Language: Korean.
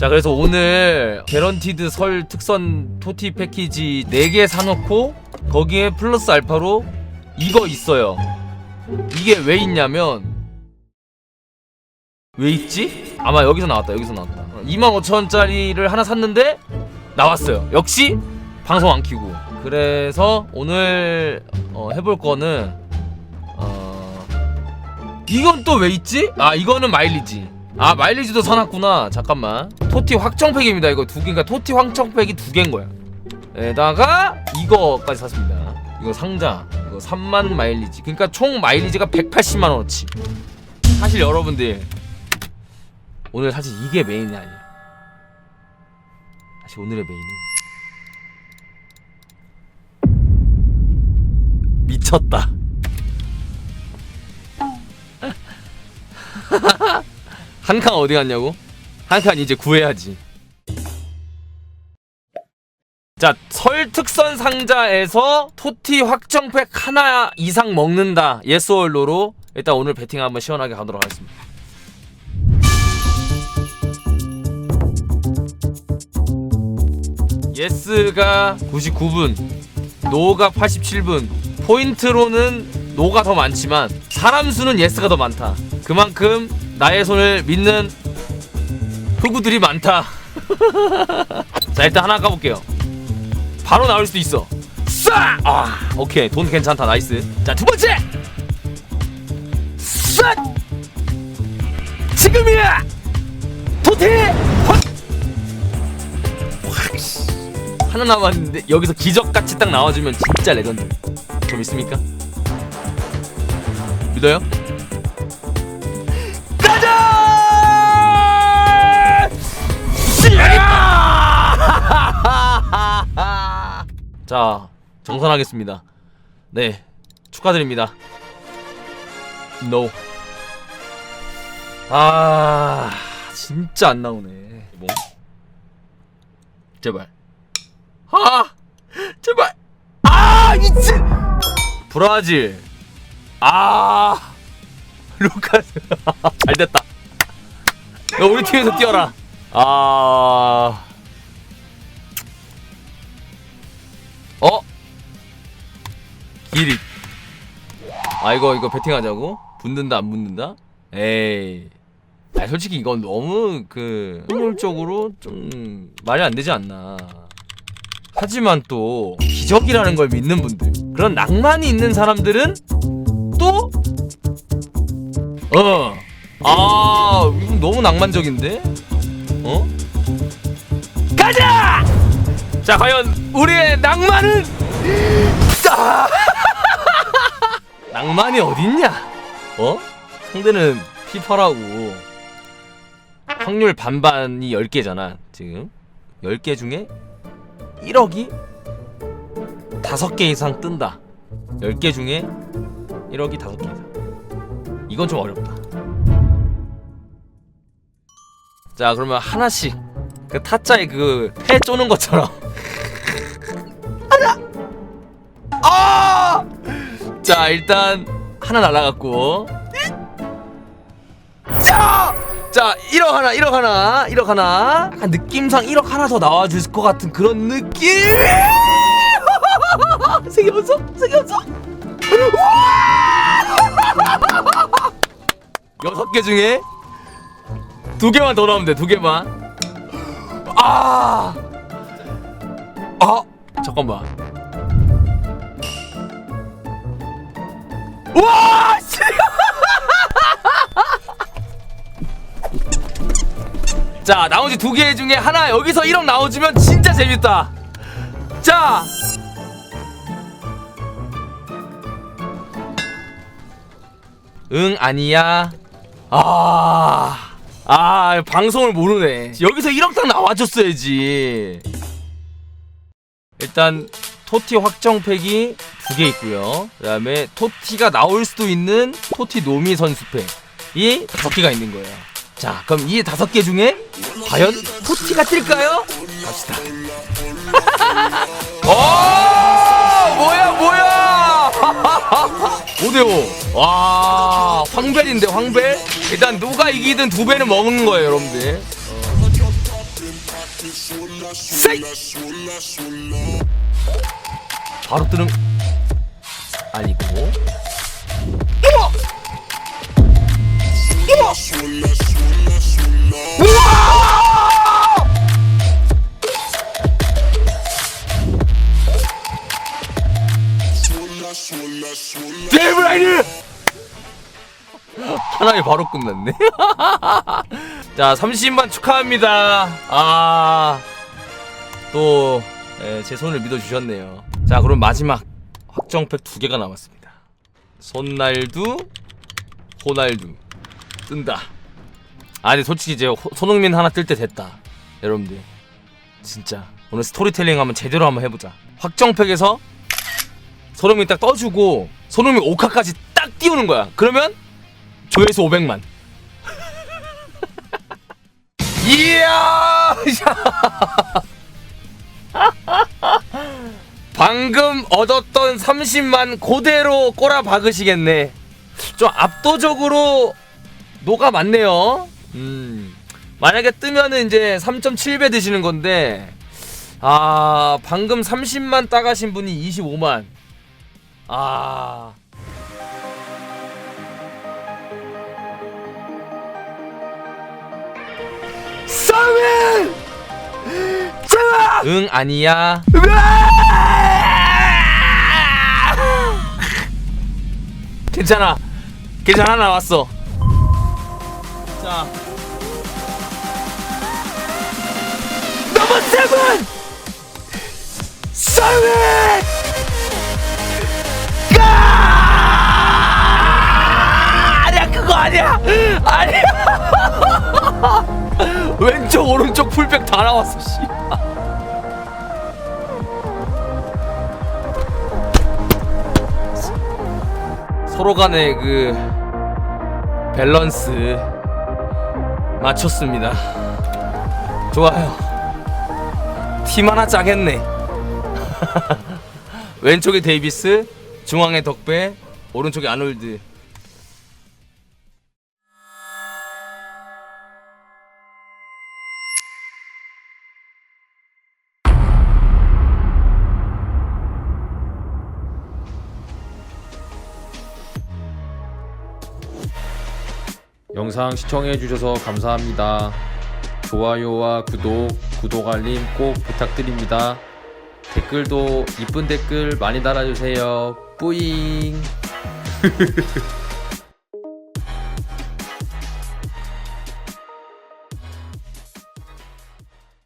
자 그래서 오늘 개런티드 설 특선 토티 패키지 4개 사놓고 거기에 플러스 알파로 이거 있어요. 이게 왜 있냐면 왜 있지? 아마 여기서 나왔다 여기서 나왔다. 25,000원짜리를 하나 샀는데 나왔어요. 역시 방송 안 키고. 그래서 오늘 어, 해볼 거는 어... 이건 또 왜 있지? 아 이거는 마일리지 아 마일리지도 사놨구나. 잠깐만. 토티 확정팩입니다 이거 두 개니까 토티 확정팩이 두 개인 거야. 에다가 이거까지 샀습니다. 이거 상자. 이거 3만 마일리지. 그러니까 총 마일리지가 180만 원어치. 사실 여러분들 오늘 사실 이게 메인이 아니야. 사실 오늘의 메인은 미쳤다 한 칸 어디 갔냐고? 한 칸 이제 구해야지. 자, 설 특선 상자에서 토티 확정팩 하나 이상 먹는다. 예스 올로로 일단 오늘 배팅 한번 시원하게 가도록 하겠습니다. 예스가 99분, 노가 87분. 포인트로는 노가 더 많지만 사람 수는 예스가 더 많다. 그만큼 나의 손을 믿는 흑우들이 많다. 자 일단 하나 까볼게요. 바로 나올 수도 있어. 쏴! 아, 오케이 돈 괜찮다 나이스. 자 두 번째. 쏴! 지금이야. 씨. 하나 남았는데 여기서 기적같이 딱 나와주면 진짜 레전드. 좀 있습니까? 믿어요? 자, 정산하겠습니다. 네, 축하드립니다. No. 아, 진짜 안 나오네. 뭐? 제발. 아, 제발. 아, 미친. 브라질. 아, 루카스. 잘 됐다. 너 우리 팀에서 뛰어라. 아. 길이. 아 이거 이거 배팅하자고? 붙는다 안 붙는다? 에이. 아 솔직히 이건 너무 그 확률적으로 좀 말이 안 되지 않나. 하지만 또 기적이라는 걸 믿는 분들 그런 낭만이 있는 사람들은 또 어. 아, 이거 너무 낭만적인데? 어? 가자! 자, 과연 우리의 낭만은 아! 낭만이 어딨냐? 어? 상대는 피파라고 확률 반반이 10개잖아, 지금. 10개 중에 1억이 5개 이상 뜬다. 10개 중에 1억이 5개 이상. 이건 좀 어렵다. 자 그러면 하나씩 그 타짜의 그해 쪼는 것처럼 하나 아! 자 일단 하나 날라갔고 자! 자 1억 하나 1억 하나 1억 하나 약간 느낌상 1억 하나 더 나와줄 것 같은 그런 느낌? 세개 없어? 여섯 개 중에 두 개만 더 나오면 돼. 두 개만. 아. 아. 잠깐만. 와! 씨. 자, 나머지 두 개 중에 하나 여기서 1억 나오지면 진짜 재밌다. 자. 응, 아니야. 아. 아 방송을 모르네 여기서 1억 딱 나와줬어야지 일단 토티 확정팩이 두 개 있고요. 그 다음에 토티가 나올 수도 있는 토티 노미 선수팩이 다섯 개가 있는 거예요. 자 그럼 이 다섯 개 중에 과연 토티가 뜰까요? 갑시다. 오 뭐야 뭐야? 5대5 와 황벨인데 황벨? 일단 누가 이기든 두 배는 먹는 거예요 여러분들. 세이! 바로 뜨는 아니고 우와! 우와! 데브라이드! 하나에 바로 끝났네. 자, 30만 축하합니다. 아, 또, 예, 제 손을 믿어주셨네요. 자, 그럼 마지막 확정팩 두 개가 남았습니다. 손날두, 호날두. 뜬다. 아니, 솔직히 이제 호- 손흥민 하나 뜰 때 됐다. 여러분들. 진짜. 오늘 스토리텔링 한번 제대로 한번 해보자. 확정팩에서 손흥민 딱 떠주고 손흥민 오카까지 딱 띄우는 거야. 그러면 조회수 500만. 이야! 방금 얻었던 30만 그대로 꼬라 박으시겠네. 좀 압도적으로 노가 많네요. 음. 만약에 뜨면은 이제 3.7배 드시는 건데 아, 방금 30만 따가신 분이 25만. 아. 제발! 응, 아니야. 괜찮아. 괜찮아, 나왔어. 자. 넘버 세븐! 아! 아니야 그거 아니야 아니야 왼쪽 오른쪽 풀백 다 나왔어 씨 서로 간의 그 밸런스 맞췄습니다. 좋아요. 팀 하나 짜겠네. 왼쪽에 데이비스, 중앙에 덕배, 오른쪽에 아놀드. 영상 시청해 주셔서 감사합니다. 좋아요와 구독, 구독 알림 꼭 부탁드립니다. 댓글도 이쁜 댓글 많이 달아주세요. 뿌잉!